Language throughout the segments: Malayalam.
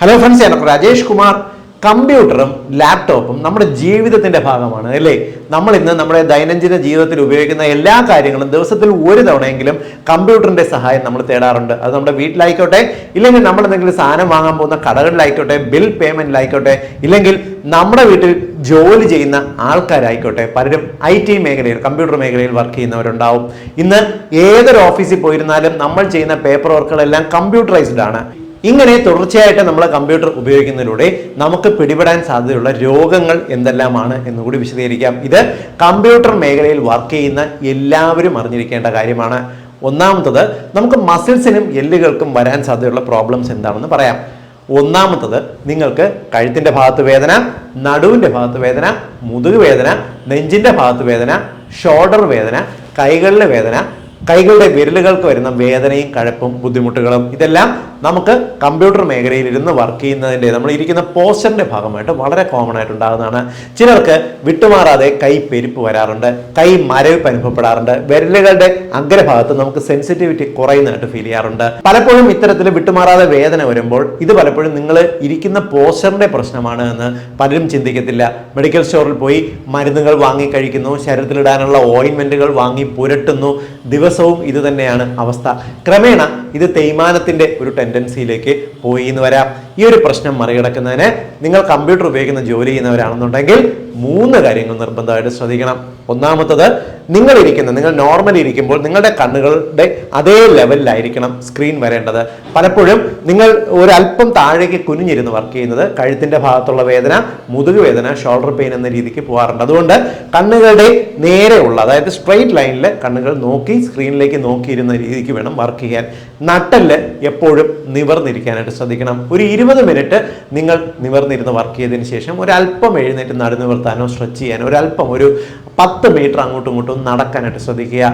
ഹലോ ഫ്രണ്ട്സ് ഞാൻ ഡോക്ടർ രാജേഷ് കുമാർ. കമ്പ്യൂട്ടറും ലാപ്ടോപ്പും നമ്മുടെ ജീവിതത്തിന്റെ ഭാഗമാണ് അല്ലേ? നമ്മൾ ഇന്ന് നമ്മുടെ ദൈനംദിന ജീവിതത്തിൽ ഉപയോഗിക്കുന്ന എല്ലാ കാര്യങ്ങളും ദിവസത്തിൽ ഒരു തവണയെങ്കിലും കമ്പ്യൂട്ടറിന്റെ സഹായം നമ്മൾ തേടാറുണ്ട്. അത് നമ്മുടെ വീട്ടിലായിക്കോട്ടെ ഇല്ലെങ്കിൽ നമ്മൾ എന്തെങ്കിലും സാധനം വാങ്ങാൻ പോകുന്ന കടകളിലായിക്കോട്ടെ ബിൽ പേയ്മെന്റിലായിക്കോട്ടെ ഇല്ലെങ്കിൽ നമ്മുടെ വീട്ടിൽ ജോലി ചെയ്യുന്ന ആൾക്കാരായിക്കോട്ടെ പലരും ഐ ടി മേഖലയിൽ കമ്പ്യൂട്ടർ മേഖലയിൽ വർക്ക് ചെയ്യുന്നവരുണ്ടാവും. ഇന്ന് ഏതൊരു ഓഫീസിൽ പോയിരുന്നാലും നമ്മൾ ചെയ്യുന്ന പേപ്പർ വർക്കുകളെല്ലാം കമ്പ്യൂട്ടറൈസ്ഡ് ആണ്. ഇങ്ങനെ തുടർച്ചയായിട്ട് നമ്മൾ കമ്പ്യൂട്ടർ ഉപയോഗിക്കുന്നതിലൂടെ നമുക്ക് പിടിപെടാൻ സാധ്യതയുള്ള രോഗങ്ങൾ എന്തെല്ലാമാണ് എന്നുകൂടി വിശദീകരിക്കാം. ഇത് കമ്പ്യൂട്ടർ മേഖലയിൽ വർക്ക് ചെയ്യുന്ന എല്ലാവരും അറിഞ്ഞിരിക്കേണ്ട കാര്യമാണ്. ഒന്നാമത്തത് നമുക്ക് മസിൽസിനും എല്ലുകൾക്കും വരാൻ സാധ്യതയുള്ള പ്രോബ്ലംസ് എന്താണെന്ന് പറയാം. ഒന്നാമത്തത് നിങ്ങൾക്ക് കഴുത്തിന്റെ ഭാഗത്ത് വേദന നടുവിന്റെ ഭാഗത്ത് വേദന മുതുക് വേദന നെഞ്ചിന്റെ ഭാഗത്ത് വേദന ഷോൾഡർ വേദന കൈകളിലെ വേദന കൈകളുടെ വിരലുകൾക്ക് വരുന്ന വേദനയും കഴപ്പും ബുദ്ധിമുട്ടുകളും ഇതെല്ലാം നമുക്ക് കമ്പ്യൂട്ടർ മേഖലയിൽ ഇരുന്ന് വർക്ക് ചെയ്യുന്നതിന്റെ നമ്മൾ ഇരിക്കുന്ന പോസ്റ്ററിന്റെ ഭാഗമായിട്ട് വളരെ കോമൺ ആയിട്ട് ഉണ്ടാകുന്നതാണ്. ചിലർക്ക് വിട്ടുമാറാതെ കൈ പെരുപ്പ് വരാറുണ്ട് കൈ മരവിപ്പ് അനുഭവപ്പെടാറുണ്ട് വിരലുകളുടെ അഗ്രഭാഗത്ത് നമുക്ക് സെൻസിറ്റിവിറ്റി കുറയുന്നതായിട്ട് ഫീൽ ചെയ്യാറുണ്ട്. പലപ്പോഴും ഇത്തരത്തിൽ വിട്ടുമാറാതെ വേദന വരുമ്പോൾ ഇത് പലപ്പോഴും നിങ്ങൾ ഇരിക്കുന്ന പോസ്റ്ററിന്റെ പ്രശ്നമാണ് എന്ന് പലരും ചിന്തിക്കത്തില്ല. മെഡിക്കൽ സ്റ്റോറിൽ പോയി മരുന്നുകൾ വാങ്ങി കഴിക്കുന്നു ശരീരത്തിലിടാനുള്ള ഓയിൻമെന്റുകൾ വാങ്ങി പുരട്ടുന്നു ദിവസവും ഇത് തന്നെയാണ് അവസ്ഥ. ക്രമേണ ഇത് തേയ്മാനത്തിന്റെ ഒരു ടെൻഡൻസിയിലേക്ക് പോയി എന്ന് വരാം. ഈ ഒരു പ്രശ്നം മറികടക്കുന്നതിന് നിങ്ങൾ കമ്പ്യൂട്ടർ ഉപയോഗിക്കുന്ന ജോലി ചെയ്യുന്നവരാണെന്നുണ്ടെങ്കിൽ മൂന്ന് കാര്യങ്ങൾ നിർബന്ധമായിട്ട് ശ്രദ്ധിക്കണം. ഒന്നാമത്തത് നിങ്ങൾ ഇരിക്കുന്ന നിങ്ങൾ നോർമലി ഇരിക്കുമ്പോൾ നിങ്ങളുടെ കണ്ണുകളുടെ അതേ ലെവലിലായിരിക്കണം സ്ക്രീൻ വരേണ്ടത്. പലപ്പോഴും നിങ്ങൾ ഒരല്പം താഴേക്ക് കുനിഞ്ഞിരുന്ന് വർക്ക് ചെയ്യുന്നത് കഴുത്തിന്റെ ഭാഗത്തുള്ള വേദന മുതുക് വേദന ഷോൾഡർ പെയിൻ എന്ന രീതിക്ക് പോകാറുണ്ട്. അതുകൊണ്ട് കണ്ണുകളുടെ നേരെയുള്ള അതായത് സ്ട്രെയിറ്റ് ലൈനിൽ കണ്ണുകൾ നോക്കി സ്ക്രീനിലേക്ക് നോക്കിയിരുന്ന രീതിക്ക് വേണം വർക്ക് ചെയ്യാൻ. നട്ടൽ എപ്പോഴും നിവർന്നിരിക്കാനായിട്ട് ശ്രദ്ധിക്കണം. ഒരു ഇരുപത് മിനിറ്റ് നിങ്ങൾ നിവർന്നിരുന്ന് വർക്ക് ചെയ്തതിന് ശേഷം ഒരല്പം എഴുന്നേറ്റ് നടു നിവർത്താനോ സ്ട്രെച്ച് ചെയ്യാനോ ഒരല്പം ഒരു പത്ത് മീറ്റർ അങ്ങോട്ടും ഇങ്ങോട്ടും നടക്കാനായിട്ട് ശ്രദ്ധിക്കുക.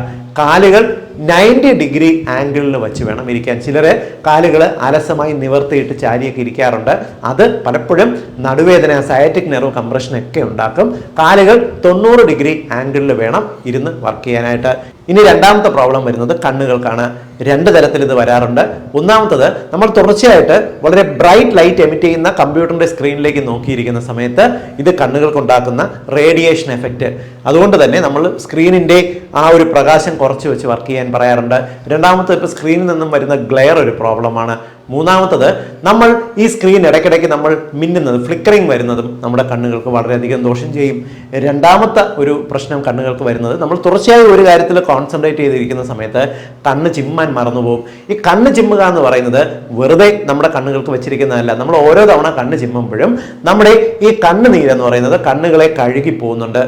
കാലുകൾ നയന്റി ഡിഗ്രി ആംഗിളിൽ വെച്ച് വേണം ഇരിക്കാൻ. ചിലർ കാലുകൾ അലസമായി നിവർത്തിയിട്ട് ചാരിയൊക്കെ ഇരിക്കാറുണ്ട്. അത് പലപ്പോഴും നടുവേദന സയറ്റിക് നെർവ് കംപ്രഷനൊക്കെ ഉണ്ടാക്കും. കാലുകൾ തൊണ്ണൂറ് ഡിഗ്രി ആംഗിളിൽ വേണം ഇരുന്ന് വർക്ക് ചെയ്യാനായിട്ട്. ഇനി രണ്ടാമത്തെ പ്രോബ്ലം വരുന്നത് കണ്ണുകൾക്കാണ്. രണ്ട് തരത്തിൽ ഇത് വരാറുണ്ട്. ഒന്നാമത്തത് നമ്മൾ തുടർച്ചയായിട്ട് വളരെ ബ്രൈറ്റ് ലൈറ്റ് എമിറ്റ് ചെയ്യുന്ന കമ്പ്യൂട്ടറിന്റെ സ്ക്രീനിലേക്ക് നോക്കിയിരിക്കുന്ന സമയത്ത് ഇത് കണ്ണുകൾക്കുണ്ടാക്കുന്ന റേഡിയേഷൻ എഫക്റ്റ്. അതുകൊണ്ട് തന്നെ നമ്മൾ സ്ക്രീനിന്റെ ആ ഒരു പ്രകാശം കുറച്ച് വെച്ച് വർക്ക് ചെയ്യാൻ പറയാറുണ്ട്. രണ്ടാമത്തെ ഇപ്പോൾ സ്ക്രീനിൽ നിന്നും വരുന്ന ഗ്ലെയർ ഒരു പ്രോബ്ലമാണ് മൂന്നാമത്തത് നമ്മൾ ഈ സ്ക്രീൻ ഇടയ്ക്കിടയ്ക്ക് നമ്മൾ മിന്നുന്നത് ഫ്ലിക്കറിങ് വരുന്നതും നമ്മുടെ കണ്ണുകൾക്ക് വളരെയധികം ദോഷം ചെയ്യും. രണ്ടാമത്തെ ഒരു പ്രശ്നം കണ്ണുകൾക്ക് വരുന്നത് നമ്മൾ തുടർച്ചയായി ഒരു കാര്യത്തിൽ കോൺസെൻട്രേറ്റ് ചെയ്തിരിക്കുന്ന സമയത്ത് കണ്ണ് ചിമ്മാൻ മറന്നുപോകും. ഈ കണ്ണ് ചിമ്മുക എന്ന് പറയുന്നത് വെറുതെ നമ്മുടെ കണ്ണുകൾക്ക് വെച്ചിരിക്കുന്നതല്ല. നമ്മൾ ഓരോ തവണ കണ്ണ് ചിമ്മുമ്പോഴും നമ്മുടെ ഈ കണ്ണ് നീരെന്ന് പറയുന്നത് കണ്ണുകളെ കഴുകി പോകുന്നുണ്ട്.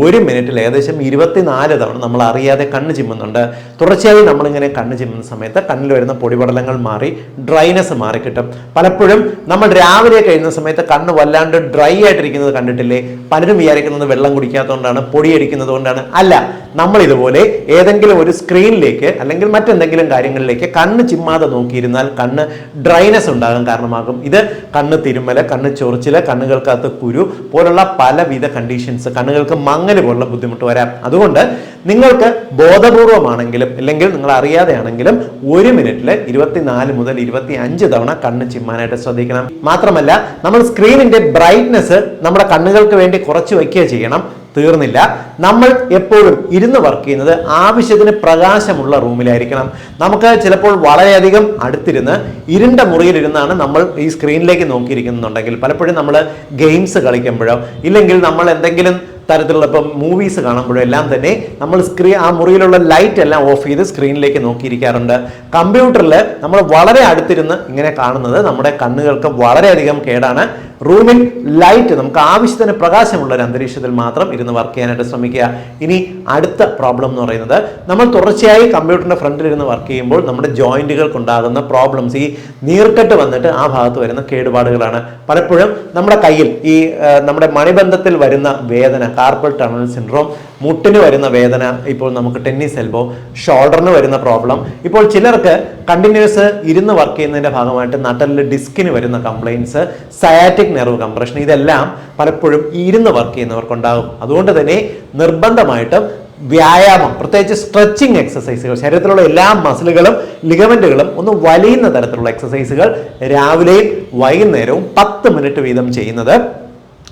ഒരു മിനിറ്റിൽ ഏകദേശം ഇരുപത്തിനാല് തവണ നമ്മൾ അറിയാതെ കണ്ണ് ചിമ്മുന്നുണ്ട്. തുടർച്ചയായി നമ്മളിങ്ങനെ കണ്ണ് ചിമ്മുന്ന സമയത്ത് കണ്ണിൽ വരുന്ന പൊടിപടലങ്ങൾ മാറി ഡ്രൈനെസ് മാറി കിട്ടും. പലപ്പോഴും നമ്മൾ രാവിലെ കഴിയുന്ന സമയത്ത് കണ്ണ് വല്ലാണ്ട് ഡ്രൈ ആയിട്ടിരിക്കുന്നത് കണ്ടിട്ടില്ലേ? പലരും വിചാരിക്കുന്നത് വെള്ളം കുടിക്കാത്തതുകൊണ്ടാണ് പൊടിയടിക്കുന്നത് കൊണ്ടാണ്. അല്ല നമ്മൾ ഇതുപോലെ ഏതെങ്കിലും ഒരു സ്ക്രീനിലേക്ക് അല്ലെങ്കിൽ മറ്റെന്തെങ്കിലും കാര്യങ്ങളിലേക്ക് കണ്ണ് ചിമ്മാതെ നോക്കിയിരുന്നാൽ കണ്ണ് ഡ്രൈനെസ് ഉണ്ടാകാൻ കാരണമാകും. ഇത് കണ്ണ് തിരുമല കണ്ണ് ചൊറിച്ചിൽ കണ്ണുകൾക്കകത്ത് കുരു പോലുള്ള പലവിധ കണ്ടീഷൻസ് കണ്ണുകൾക്ക് മങ്ങൽ പോലുള്ള ബുദ്ധിമുട്ട് വരാം. അതുകൊണ്ട് നിങ്ങൾക്ക് ബോധപൂർവമാണെങ്കിലും അല്ലെങ്കിൽ നിങ്ങൾ അറിയാതെയാണെങ്കിലും ഒരു മിനിറ്റിൽ ഇരുപത്തിനാല് മുതൽ ഇരുപത്തി അഞ്ച് തവണ കണ്ണ് ചിമ്മാനായിട്ട് ശ്രദ്ധിക്കണം. മാത്രമല്ല നമ്മൾ സ്ക്രീനിന്റെ ബ്രൈറ്റ്നെസ് നമ്മുടെ കണ്ണുകൾക്ക് വേണ്ടി കുറച്ച് വയ്ക്കുക ചെയ്യണം. തീർന്നില്ല. നമ്മൾ എപ്പോഴും ഇരുന്ന് വർക്ക് ചെയ്യുന്നത് ആവശ്യത്തിന് പ്രകാശമുള്ള റൂമിലായിരിക്കണം. നമുക്ക് ചിലപ്പോൾ വളരെയധികം അടുത്തിരുന്ന് ഇരുണ്ട മുറിയിലിരുന്നാണ് നമ്മൾ ഈ സ്ക്രീനിലേക്ക് നോക്കിയിരിക്കുന്നുണ്ടെങ്കിൽ പലപ്പോഴും നമ്മൾ ഗെയിംസ് കളിക്കുമ്പോഴോ ഇല്ലെങ്കിൽ നമ്മൾ എന്തെങ്കിലും തരത്തിലുള്ള ഇപ്പം മൂവീസ് കാണുമ്പോഴെല്ലാം തന്നെ നമ്മൾ സ്ക്രീൻ ആ മുറിയിലുള്ള ലൈറ്റ് എല്ലാം ഓഫ് ചെയ്ത് സ്ക്രീനിലേക്ക് നോക്കിയിരിക്കാറുണ്ട്. കമ്പ്യൂട്ടറിൽ നമ്മൾ വളരെ അടുത്തിരുന്ന് ഇങ്ങനെ കാണുന്നത് നമ്മുടെ കണ്ണുകൾക്ക് വളരെയധികം കേടാണ്. റൂമിൽ ലൈറ്റ് നമുക്ക് ആവശ്യത്തിന് പ്രകാശമുള്ള ഒരു അന്തരീക്ഷത്തിൽ മാത്രം ഇരുന്ന് വർക്ക് ചെയ്യാനായിട്ട് ശ്രമിക്കുക. ഇനി അടുത്ത പ്രോബ്ലം എന്ന് പറയുന്നത് നമ്മൾ തുടർച്ചയായി കമ്പ്യൂട്ടറിന്റെ ഫ്രണ്ടിൽ ഇരുന്ന് വർക്ക് ചെയ്യുമ്പോൾ നമ്മുടെ ജോയിന്റുകൾക്ക് ഉണ്ടാകുന്ന പ്രോബ്ലംസ് ഈ നീർക്കെട്ട് വന്നിട്ട് ആ ഭാഗത്ത് വരുന്ന കേടുപാടുകളാണ്. പലപ്പോഴും നമ്മുടെ കയ്യിൽ ഈ നമ്മുടെ മണിബന്ധത്തിൽ വരുന്ന വേദന കാർപ്പൽ ടണൽ സിൻഡ്രോം മുട്ടിന് വരുന്ന വേദന ഇപ്പോൾ നമുക്ക് ടെന്നീസ് എൽബോ ഷോൾഡറിന് വരുന്ന പ്രോബ്ലം ഇപ്പോൾ ചിലർക്ക് കണ്ടിന്യൂസ് ഇരുന്ന് വർക്ക് ചെയ്യുന്നതിന്റെ ഭാഗമായിട്ട് നട്ടലിൽ ഡിസ്കിന് വരുന്ന കംപ്ലയിൻസ് സയാറ്റിക് നെർവ് കംപ്രഷൻ ഇതെല്ലാം പലപ്പോഴും ഇരുന്ന് വർക്ക് ചെയ്യുന്നവർക്കുണ്ടാകും. അതുകൊണ്ട് തന്നെ നിർബന്ധമായിട്ടും വ്യായാമം പ്രത്യേകിച്ച് സ്ട്രെച്ചിങ് എക്സസൈസുകൾ ശരീരത്തിലുള്ള എല്ലാ മസിലുകളും ലിഗമെന്റുകളും ഒന്ന് വലിയുന്ന തരത്തിലുള്ള എക്സസൈസുകൾ രാവിലെയും വൈകുന്നേരവും പത്ത് മിനിറ്റ് വീതം ചെയ്യുന്നത്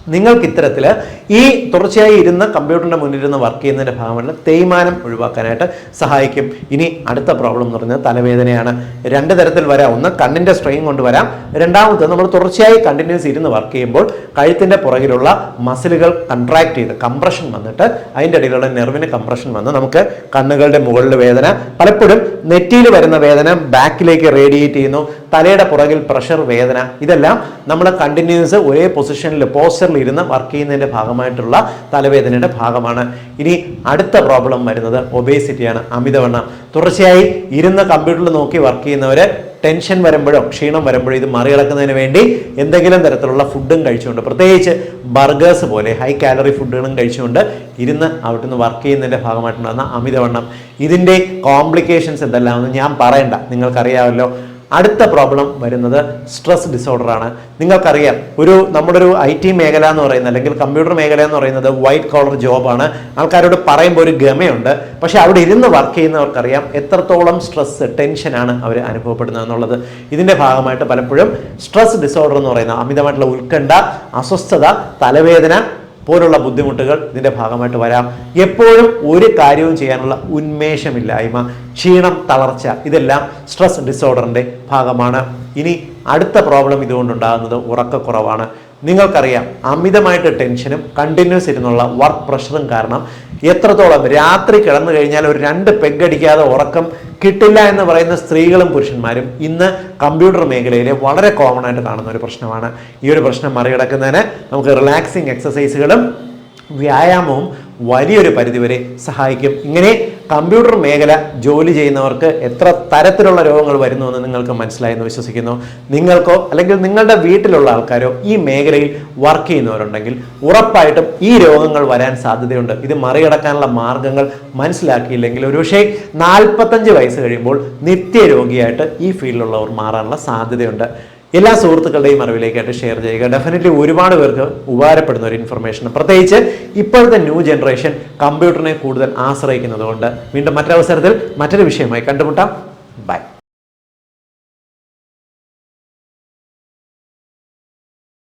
നിങ്ങൾക്ക് ഇത്തരത്തിൽ ഈ തുടർച്ചയായി ഇരുന്ന് കമ്പ്യൂട്ടറിന്റെ മുന്നിലിരുന്ന് വർക്ക് ചെയ്യുന്നതിന്റെ ഭാഗമായിട്ട് തേയ്മാനം ഒഴിവാക്കാനായിട്ട് സഹായിക്കും. ഇനി അടുത്ത പ്രോബ്ലം എന്ന് പറഞ്ഞാൽ തലവേദനയാണ്. രണ്ട് തരത്തിൽ വരാം. ഒന്ന് കണ്ണിന്റെ സ്ട്രെയിൻ കൊണ്ട് വരാം. രണ്ടാമത് നമ്മൾ തുടർച്ചയായി കണ്ടിന്യൂസ് ഇരുന്ന് വർക്ക് ചെയ്യുമ്പോൾ കഴുത്തിന്റെ പുറകിലുള്ള മസിലുകൾ കൺട്രാക്ട് ചെയ്ത് കംപ്രഷൻ വന്നിട്ട് അതിന്റെ ഇടയിലുള്ള നെർവിന് കംപ്രഷൻ വന്ന് നമുക്ക് കണ്ണുകളുടെ മുകളിൽ വേദന പലപ്പോഴും നെറ്റിയിൽ വരുന്ന വേദന ബാക്കിലേക്ക് റേഡിയേറ്റ് ചെയ്യുന്നു തലയുടെ പുറകിൽ പ്രഷർ വേദന ഇതെല്ലാം നമ്മൾ കണ്ടിന്യൂസ് ഒരേ പൊസിഷനിൽ പോസ്റ്ററിൽ ഇരുന്ന് വർക്ക് ചെയ്യുന്നതിന്റെ ഭാഗമായിട്ടുള്ള തലവേദനയുടെ ഭാഗമാണ്. ഇനി അടുത്ത പ്രോബ്ലം വരുന്നത് ഒബേസിറ്റിയാണ് അമിതവണ്ണം. തുടർച്ചയായി ഇരുന്ന് കമ്പ്യൂട്ടറിൽ നോക്കി വർക്ക് ചെയ്യുന്നവർ ടെൻഷൻ വരുമ്പോഴോ ക്ഷീണം വരുമ്പോഴോ ഇത് മറികടക്കുന്നതിന് വേണ്ടി എന്തെങ്കിലും തരത്തിലുള്ള ഫുഡും കഴിച്ചുകൊണ്ട് പ്രത്യേകിച്ച് ബർഗേഴ്സ് പോലെ ഹൈ കാലറി ഫുഡുകളും കഴിച്ചുകൊണ്ട് ഇരുന്ന് അവിടെ നിന്ന് വർക്ക് ചെയ്യുന്നതിന്റെ ഭാഗമായിട്ടുണ്ടാകുന്ന അമിതവണ്ണം. ഇതിന്റെ കോംപ്ലിക്കേഷൻസ് എന്തെല്ലാമെന്ന് ഞാൻ പറയണ്ട. നിങ്ങൾക്കറിയാമല്ലോ. അടുത്ത പ്രോബ്ലം വരുന്നത് സ്ട്രെസ് ഡിസോർഡർ ആണ്. നിങ്ങൾക്കറിയാം ഒരു നമ്മുടെ ഒരു ഐ ടി മേഖല എന്ന് പറയുന്നത് അല്ലെങ്കിൽ കമ്പ്യൂട്ടർ മേഖല എന്ന് പറയുന്നത് വൈറ്റ് കോളർ ജോബാണ് ആൾക്കാരോട് പറയുമ്പോൾ ഒരു ഗമയുണ്ട്. പക്ഷെ അവിടെ ഇരുന്ന് വർക്ക് ചെയ്യുന്നവർക്കറിയാം എത്രത്തോളം സ്ട്രെസ് ടെൻഷനാണ് അവർ അനുഭവപ്പെടുന്നത് എന്നുള്ളത്. ഇതിന്റെ ഭാഗമായിട്ട് പലപ്പോഴും സ്ട്രെസ് ഡിസോർഡർ എന്ന് പറയുന്ന അമിതമായിട്ടുള്ള ഉത്കണ്ഠ അസ്വസ്ഥത തലവേദന പോലുള്ള ബുദ്ധിമുട്ടുകൾ ഇതിന്റെ ഭാഗമായിട്ട് വരാം. എപ്പോഴും ഒരു കാര്യവും ചെയ്യാനുള്ള ഉന്മേഷമില്ലായ്മ ക്ഷീണം തളർച്ച ഇതെല്ലാം സ്ട്രെസ് ഡിസോർഡറിന്റെ ഭാഗമാണ്. ഇനി അടുത്ത പ്രോബ്ലം ഇതുകൊണ്ടുണ്ടാകുന്നത് ഉറക്കക്കുറവാണ്. നിങ്ങൾക്കറിയാം അമിതമായിട്ട് ടെൻഷനും കണ്ടിന്യൂസ് ഇരുന്നുള്ള വർക്ക് പ്രഷറും കാരണം എത്രത്തോളം രാത്രി കിടന്നു കഴിഞ്ഞാൽ ഒരു രണ്ട് പെഗടിക്കാതെ ഉറക്കം കിട്ടില്ല എന്ന് പറയുന്ന സ്ത്രീകളും പുരുഷന്മാരും ഇന്ന് കമ്പ്യൂട്ടർ മേഖലയിൽ വളരെ കോമൺ ആയിട്ട് കാണുന്ന ഒരു പ്രശ്നമാണ്. ഈ ഒരു പ്രശ്നം മറികടക്കുന്നതിന് നമുക്ക് റിലാക്സിങ് എക്സസൈസുകളും വ്യായാമവും വലിയൊരു പരിധിവരെ സഹായിക്കും. ഇങ്ങനെ കമ്പ്യൂട്ടർ മേഖല ജോലി ചെയ്യുന്നവർക്ക് എത്ര തരത്തിലുള്ള രോഗങ്ങൾ വരുന്നു എന്ന് നിങ്ങൾക്ക് മനസ്സിലായെന്ന് വിശ്വസിക്കുന്നു. നിങ്ങൾക്കോ അല്ലെങ്കിൽ നിങ്ങളുടെ വീട്ടിലുള്ള ആൾക്കാരോ ഈ മേഖലയിൽ വർക്ക് ചെയ്യുന്നവരുണ്ടെങ്കിൽ ഉറപ്പായിട്ടും ഈ രോഗങ്ങൾ വരാൻ സാധ്യതയുണ്ട്. ഇത് മറികടക്കാനുള്ള മാർഗങ്ങൾ മനസ്സിലാക്കിയില്ലെങ്കിൽ ഒരുപക്ഷെ നാൽപ്പത്തഞ്ച് വയസ്സ് കഴിയുമ്പോൾ നിത്യരോഗിയായിട്ട് ഈ ഫീൽഡിലുള്ളവർ മാറാനുള്ള സാധ്യതയുണ്ട്. എല്ലാ സുഹൃത്തുക്കളുടെയും അറിവിലേക്കായിട്ട് ഷെയർ ചെയ്യുക. ഡെഫിനറ്റ്ലി ഒരുപാട് പേർക്ക് ഉപകാരപ്പെടുന്ന ഒരു ഇൻഫർമേഷൻ പ്രത്യേകിച്ച് ഇപ്പോഴത്തെ ന്യൂ ജനറേഷൻ കമ്പ്യൂട്ടറിനെ കൂടുതൽ ആശ്രയിക്കുന്നതുകൊണ്ട് വീണ്ടും മറ്റൊരവസരത്തിൽ മറ്റൊരു വിഷയമായി കണ്ടുമുട്ടാം. ബൈ